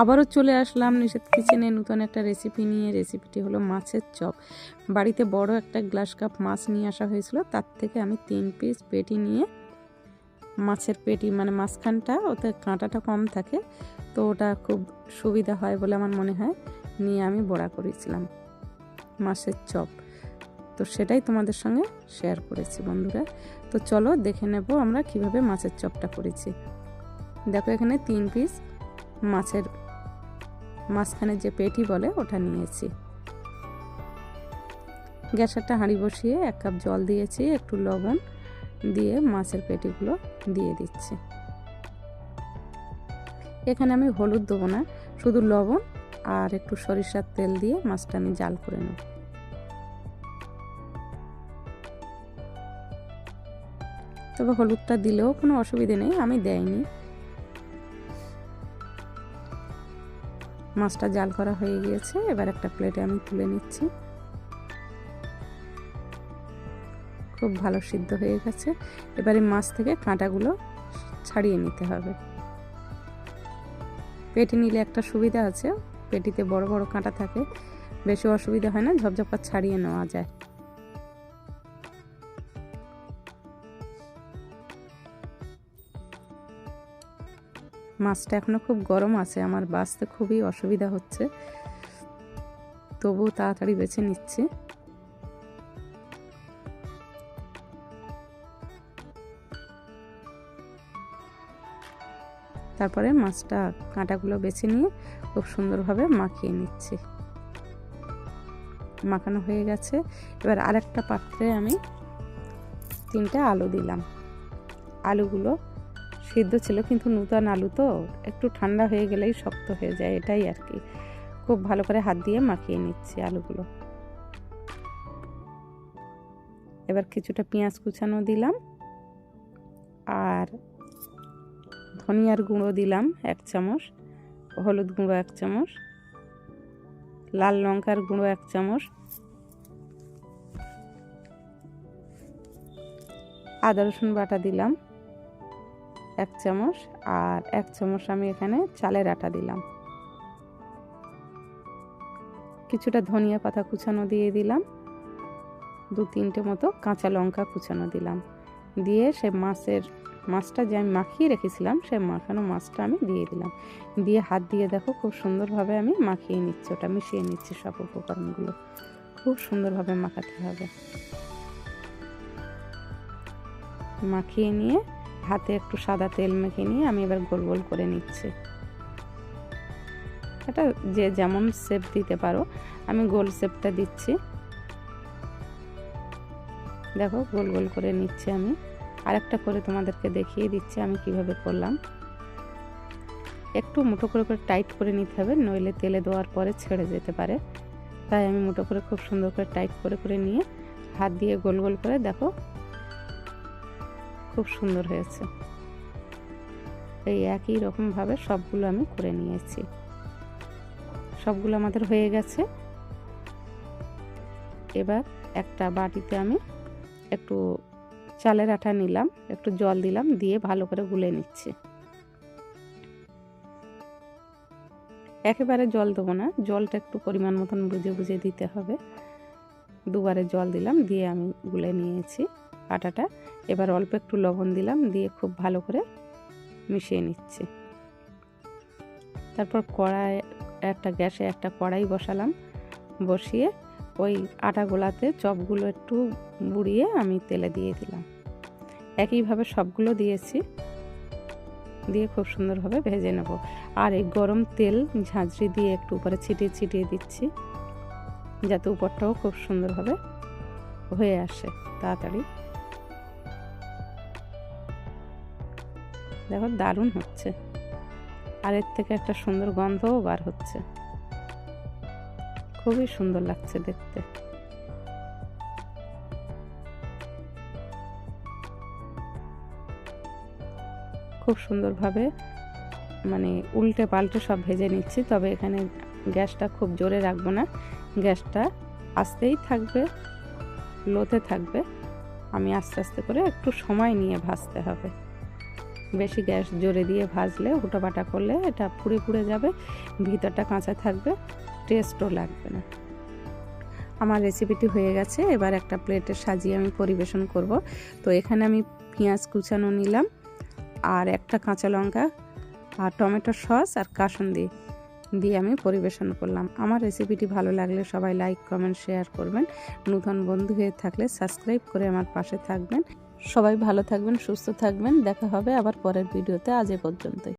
আবারও চলে আসলাম নিষেধ কিচেনে নতুন একটা রেসিপি নিয়ে। রেসিপিটি হলো মাছের চপ। বাড়িতে বড় একটা গ্লাস কাপ মাছ নিয়ে আসা হয়েছিল। তার থেকে আমি তিন পিস পেটি নিয়ে মাছের পেটি মানে মাঝখানটা, ওতে কাঁটাটা কম থাকে, তো ওটা খুব সুবিধা হয় বলে আমার মনে হয়, নিয়ে আমি বড়া করেছিলাম মাছের চপ। তো সেটাই তোমাদের সঙ্গে শেয়ার করেছি বন্ধুরা। তো চলো দেখে নেব আমরা কীভাবে মাছের চপটা করেছি। দেখো এখানে তিন পিস মাছের মাঝখানে যে পেটি বলে, ওটা নিয়েছি। গ্যাস একটা হাঁড়ি বসিয়ে এক কাপ জল দিয়েছি, একটু লবণ দিয়ে মাছের পেটিগুলো দিয়ে দিচ্ছি। এখানে আমি হলুদ দেবো না, শুধু লবণ আর একটু সরিষার তেল দিয়ে মাছটা আমি জাল করে নেব। তবে হলুদটা দিলেও কোনো অসুবিধে নেই, আমি দেয়নি মাছটা জাল করা হয়ে গিয়েছে, এবার একটা প্লেটে আমি তুলে নিচ্ছি। খুব ভালো সিদ্ধ হয়ে গেছে। এবারে মাছ থেকে কাঁটাগুলো ছাড়িয়ে নিতে হবে। পেটি নিলে একটা সুবিধা আছে, পেটিতে বড় বড় কাঁটা থাকে, বেশি অসুবিধা হয় না, ঝপঝপা ছাড়িয়ে নেওয়া যায়। মাছটা এখনও খুব গরম আছে, আমার বাঁচতে খুবই অসুবিধা হচ্ছে। তবু তাড়াতাড়ি বেছে নিচ্ছি। তারপরে মাছটা, কাঁটাগুলো বেছে নিয়ে খুব সুন্দরভাবে মাখিয়ে নিচ্ছি। মাখানো হয়ে গেছে। এবার আরেকটা পাত্রে আমি তিনটে আলু দিলাম। আলুগুলো সিদ্ধ ছিল, কিন্তু নূতন আলু তো একটু ঠান্ডা হয়ে গেলেই শক্ত হয়ে যায়, এটাই আর কি। খুব ভালো করে হাত দিয়ে মাখিয়ে নিচ্ছি আলুগুলো। এবার কিছুটা পেঁয়াজ কুচানো দিলাম, আর ধনিয়ার গুঁড়ো দিলাম এক চামচ, হলুদ গুঁড়ো এক চামচ, লাল লঙ্কার গুঁড়ো এক চামচ, আদা রসুন বাটা দিলাম এক চামচ আর এক চামচ আমি এখানে চালের আটা দিলাম। কিছুটা ধনিয়া পাতা কুচানো দিয়ে দিলাম। দু তিনটে মতো কাঁচা লঙ্কা কুচানো দিলাম। দিয়ে সে মাছের, মাছটা যে আমি মাখিয়ে রেখেছিলাম, সে মাখানো মাছটা আমি দিয়ে দিলাম। দিয়ে হাত দিয়ে দেখো খুব সুন্দরভাবে আমি মাখিয়ে নিচ্ছি, ওটা মিশিয়ে নিচ্ছি সব উপকরণগুলো। খুব সুন্দরভাবে মাখাতে হবে। মাখিয়ে নিয়ে হাতে একটু সাদা তেল মেখে নিয়ে আমি এবার গোল গোল করে নিচ্ছি। এটা যে যেমন শেপ দিতে পারো, আমি গোল শেপটা দিচ্ছি। দেখো, গোল গোল করে নিচ্ছি আমি। আরেকটা করে তোমাদেরকে দেখিয়ে দিচ্ছি আমি কীভাবে করলাম। একটু মুঠো করে করে টাইট করে নিতে হবে, নইলে তেলে দেওয়ার পরে ছেড়ে যেতে পারে। তাই আমি মুঠো করে খুব সুন্দর করে টাইট করে করে নিয়ে হাত দিয়ে গোল গোল করে দেখো খুব সুন্দর হয়েছে। এই একই রকমভাবে সবগুলো আমি করে নিয়েছি। সবগুলো আমাদের হয়ে গেছে। এবার একটা বাটিতে আমি একটু চালের আটা নিলাম, একটু জল দিলাম, দিয়ে ভালো করে গুলে নিচ্ছি। একেবারে জল দেবো না, জলটা একটু পরিমাণ মতন বুঝে বুঝে দিতে হবে। দুবারে জল দিলাম, দিয়ে আমি গুলে নিয়েছি। আটাটা। এবার অল্প একটু লবণ দিলাম, দিয়ে খুব ভালো করে মিশিয়ে নিচ্ছি। তারপর কড়াই, একটা গ্যাসে একটা কড়াই বসালাম। বসিয়ে ওই আটা গোলাতে চপগুলো একটু বুড়িয়ে আমি তেলে দিয়ে দিলাম। একইভাবে সবগুলো দিয়েছি। দিয়ে খুব সুন্দরভাবে ভেজে নেব। আর এই গরম তেল ঝাঁঝরি দিয়ে একটু উপরে ছিটিয়ে ছিটিয়ে দিচ্ছি, যাতে উপরটাও খুব সুন্দরভাবে হয়ে আসে, তাড়াতাড়ি। দেখো, দারুণ হচ্ছে। আর এর থেকে একটা সুন্দর গন্ধও বার হচ্ছে। খুবই সুন্দর লাগছে দেখতে। খুব সুন্দরভাবে মানে উল্টে পাল্টে সব ভেজে নিচ্ছি, তবে এখানে গ্যাসটা খুব জোরে রাখব না। গ্যাসটা আস্তেই থাকবে, লোতে থাকবে। আমি আস্তে আস্তে করে একটু সময় নিয়ে ভাজতে হবে। বেশি গ্যাস জোরে দিয়ে ভাজলে হুটোপাটা করলে এটা পুড়ে পুড়ে যাবে, ভিতরটা কাঁচা থাকবে টেস্টও লাগবে না। আমার রেসিপিটি হয়ে গেছে, এবার একটা প্লেটে সাজিয়ে আমি পরিবেশন করব। তো এখানে আমি পেঁয়াজ কুচানো নিলাম, আর একটা কাঁচা লঙ্কা, আর টমেটো সস, আর কাসুন্দি দিয়ে আমি পরিবেশন করলাম। আমার রেসিপিটি ভালো লাগলে সবাই লাইক কমেন্ট শেয়ার করবেন। নতুন বন্ধু হয়ে থাকলে সাবস্ক্রাইব করে আমার পাশে থাকবেন। সবাই ভালো থাকবেন সুস্থ থাকবেন। দেখা হবে আবার পরের ভিডিওতে। আজ এ পর্যন্তই।